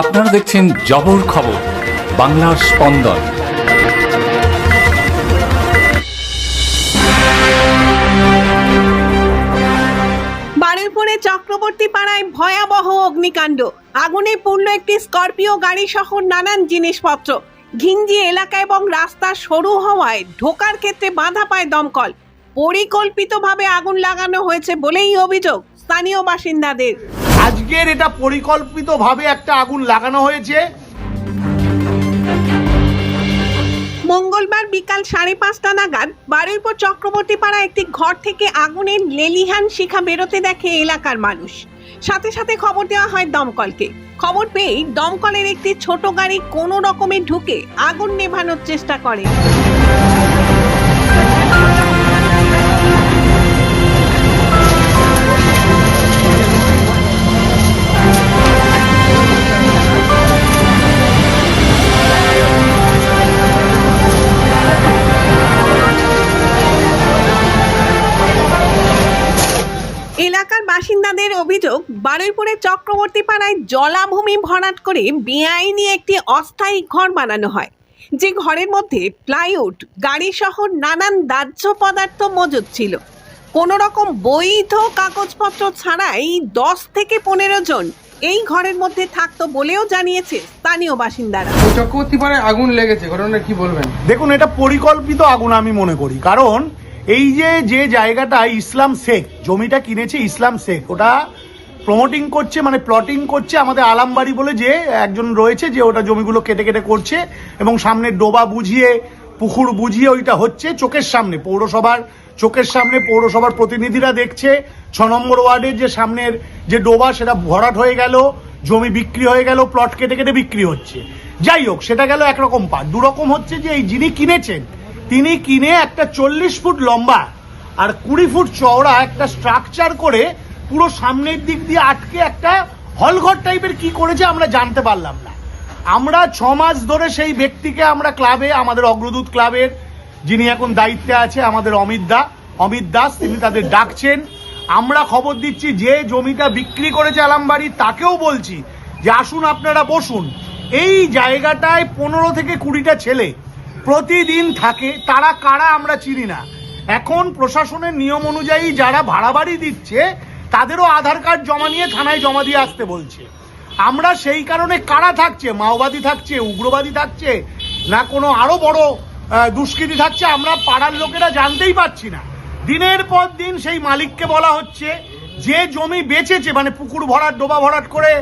আপনারা দেখছেন জবর খবর, বাংলার স্পন্দন। বারুইপুরে চক্রবর্তী পাড়ায় ভয়াবহ অগ্নিকাণ্ড। আগুনে পুড়ল একটি স্করপিও গাড়ি সহ নানান জিনিসপত্র। ঘিঞ্জি এলাকা এবং রাস্তা সরু হওয়ায় ঢোকার ক্ষেত্রে বাধা পায় দমকল। পরিকল্পিতভাবে আগুন লাগানো হয়েছে বলেই অভিযোগ স্থানীয় বাসিন্দাদের। আজকের এটা পরিকল্পিতভাবে একটা আগুন লাগানো হয়েছে। মঙ্গলবার বিকাল সাড়ে পাঁচটা নাগাদ বারুইপুর চক্রবর্তী পাড়া একটি ঘর থেকে আগুনের লেলিহান শিখা বেরোতে দেখে এলাকার মানুষ। সাথে সাথে খবর দেওয়া হয় দমকলকে। খবর পেয়েই দমকলের একটি ছোট গাড়ি কোনো রকমে ঢুকে আগুন নেভানোর চেষ্টা করে। অভিযোগ বারুইপুরের চক্রবর্তী পাড়ায় জলাভূমি ভরাট করে বেআইনি একটি অস্থায়ী ঘর বানানো হয়। যে ঘরের মধ্যে প্লাইউড গাড়ি সহ নানান দাহ্য পদার্থ মজুদ ছিল। কোনো রকম বৈধ কাগজপত্র ছাড়াই দশ থেকে পনেরো জন এই ঘরের মধ্যে থাকতো বলেও জানিয়েছে স্থানীয় বাসিন্দারা। চক্রবর্তী পাড়ায় আগুন লেগেছে ঘটনা কি বলবেন? দেখুন এটা পরিকল্পিত আগুন আমি মনে করি। কারণ এই যে যে জায়গাটা ইসলাম শেখ, জমিটা কিনেছে ইসলাম শেখ, ওটা প্রমোটিং করছে মানে প্লটিং করছে আমাদের আলামবাড়ি বলে যে একজন রয়েছে যে ওটা জমিগুলো কেটে কেটে করছে এবং সামনে ডোবা বুঝিয়ে, পুকুর বুঝিয়ে ওইটা হচ্ছে চোখের সামনে। পৌরসভার চোখের সামনে পৌরসভার প্রতিনিধিরা দেখছে, ছ নম্বর ওয়ার্ডের যে সামনের যে ডোবা, সেটা ভরাট হয়ে গেল, জমি বিক্রি হয়ে গেল প্লট কেটে কেটে বিক্রি হচ্ছে। যাই হোক, সেটা গেল একরকম পার দুরকম হচ্ছে যে এই যিনি কিনেছেন তিনি কিনে একটা চল্লিশ ফুট লম্বা আর কুড়ি ফুট চওড়া একটা স্ট্রাকচার করে পুরো সামনের দিক দিয়ে আটকে একটা হলঘর টাইপের কি করেছে আমরা জানতে পারলাম না। আমরা ছ মাস ধরে সেই ব্যক্তিকে আমরা ক্লাবে আমাদের অগ্রদূত ক্লাবের যিনি এখন দায়িত্বে আছে, আমাদের অমিত দা, অমিত দাস, তিনি তাদের ডাকছেন। আমরা খবর দিচ্ছি যে জমিটা বিক্রি করেছে আলামবাড়ি, তাকেও বলছি যে আসুন আপনারা বসুন। এই জায়গাটায় পনেরো থেকে কুড়িটা ছেলে প্রতিদিন থাকে, তারা কারা আমরা চিনি না। এখন প্রশাসনের নিয়ম অনুযায়ী যারা ভাড়া বাড়ি দিচ্ছে, তাদেরও আধার কার্ড জমা নিয়ে থানায় জমা দিয়ে আসতে বলছে। আমরা সেই কারণে কারা থাকছে? মাওবাদী থাকছে, উগ্রবাদী থাকছে, না কোনো আরও বড় দুষ্কৃতী থাকছে, আমরা পাড়ার লোকেরা জানতেই পারছি না। দিনের পর দিন সেই মালিককে বলা হচ্ছে, যে জমি বেচেছে মানে পুকুর ভরাট, ডোবা ভরাট করে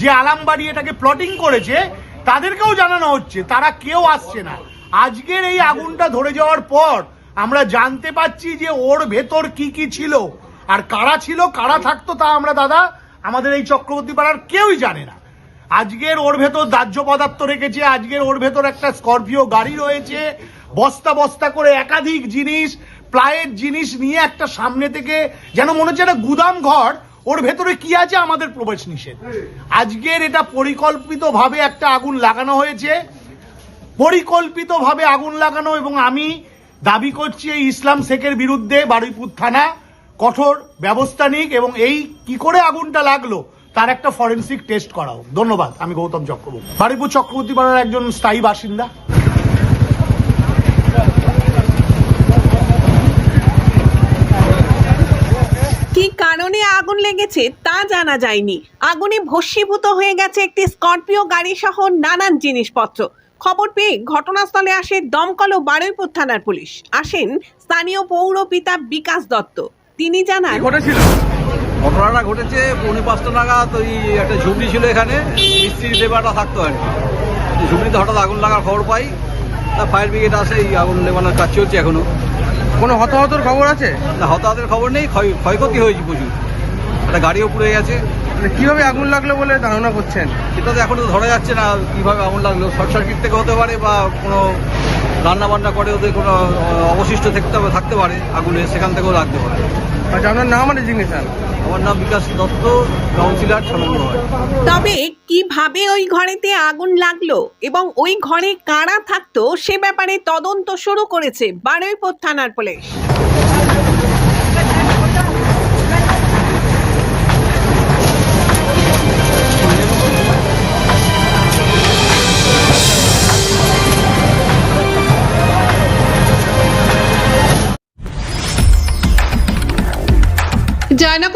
যে আলামবাড়ি এটাকে প্লটিং করেছে, তাদেরকেও জানানো হচ্ছে, তারা কেউ আসছে না। আজকের এই আগুনটা ধরে যাওয়ার পর আমরা জানতে পাচ্ছি যে ওর ভেতর কি কি ছিল। আর কারা ছিল, কারা থাকতো তা আমরা দাদা, আমাদের এই চক্রবর্তী পাড়ার কেউই জানে না। আজকের ওর ভেতর দাহ্য পদার্থ রেখেছে, আজকের ওর ভেতর একটা স্করপিও গাড়ি রয়েছে। বস্তা বস্তা করে একাধিক জিনিস, প্লায়ের জিনিস নিয়ে একটা সামনে থেকে যেন মনে হচ্ছে একটা গুদাম ঘর, ওর ভেতরে কি আছে আমাদের প্রবেশ নিষেধ। আজকের এটা পরিকল্পিতভাবে একটা আগুন লাগানো হয়েছে। পরিকল্পিতভাবে আগুন লাগানো এবং আমি দাবি করছি এই ইসলাম শেখের বিরুদ্ধে বারুইপুর থানা কঠোর ব্যবস্থা নিক এবং এই কি করে আগুনটা লাগল তার একটা ফরেন্সিক টেস্ট করাও। ধন্যবাদ, আমি গৌতম চক্রবর্তী। বারুইপুর চক্রবর্তী পাড়ার একজন স্থায়ী বাসিন্দা। কি কারণে আগুন লেগেছে তা জানা যায়নি। আগুনে ভস্মীভূত হয়ে গেছে একটি স্করপিও গাড়ি সহ নানান জিনিসপত্র। খবর পেয়ে ঘটনাস্থলে আসে দমকল ও বারুইপুর থানার পুলিশ। আসেন স্থানীয় পৌর পিতা বিকাশ দত্ত। তিনি জানান ঘটেছিল? ঘটনাটা ঘটেছে পৌনে পাঁচটা নাগাদ ওই একটা ঝুপড়ি ছিল এখানে। মিস্ত্রি লেবারটা থাকতো আর কি। ঝুপড়িতে হঠাৎ আগুন লাগার খবর পাই। তা ফায়ার ব্রিগেড আসে এই আগুন লেবানোর কাজ চলছে এখনও। কোনো হতাহতর খবর আছে? না হতাহতের খবর নেই ক্ষয় ক্ষয়ক্ষতি হয়েছে প্রচুর। একটা গাড়িও পুড়ে গেছে। মানে কীভাবে আগুন লাগল বলে ধারণা করছেন? এটা তো এখনও ধরা যাচ্ছে না কীভাবে আগুন লাগল। শর্ট সার্কিট থেকে হতে পারে বা কোনো রান্না বান্না করে ওদের কোনো অবশিষ্ট থাকতে থাকতে পারে আগুনে সেখান থেকেও লাগতে পারে। আচ্ছা আপনার নাম মানে জিজ্ঞেসান আমার নাম বিকাশ দত্ত কাউন্সিলর নম্বর তবে কীভাবে ওই ঘরেতে আগুন লাগল এবং ওই ঘরে কারা থাকতো সে ব্যাপারে তদন্ত শুরু করেছে বারুইপুর থানার পুলিশ। জয়নগরে